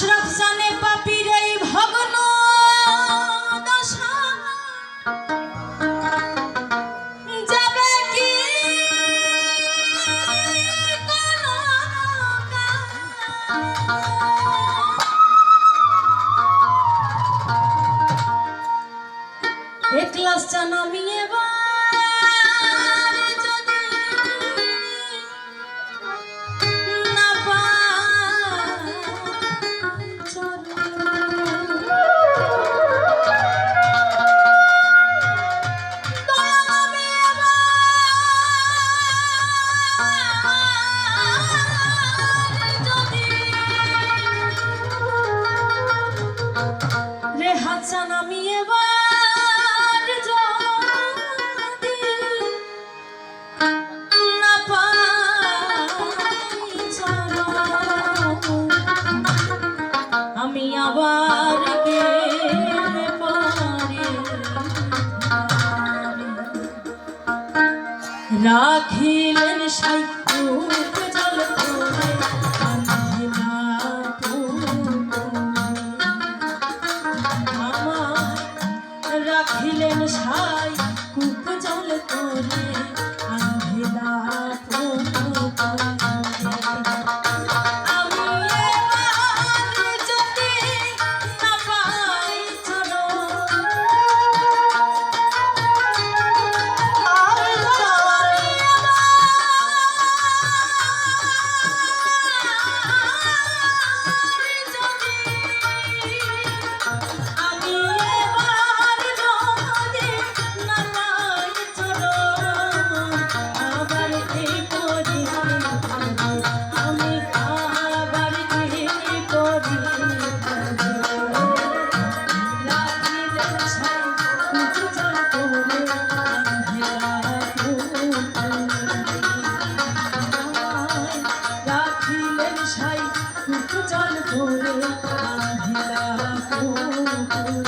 আশরাফ জানে পাপির এই ভগ্ন ক্লাস জানা আমি রাখিলেন সাইকুট জল রাখিলেন সাই কূপ জল তোরে Thank you.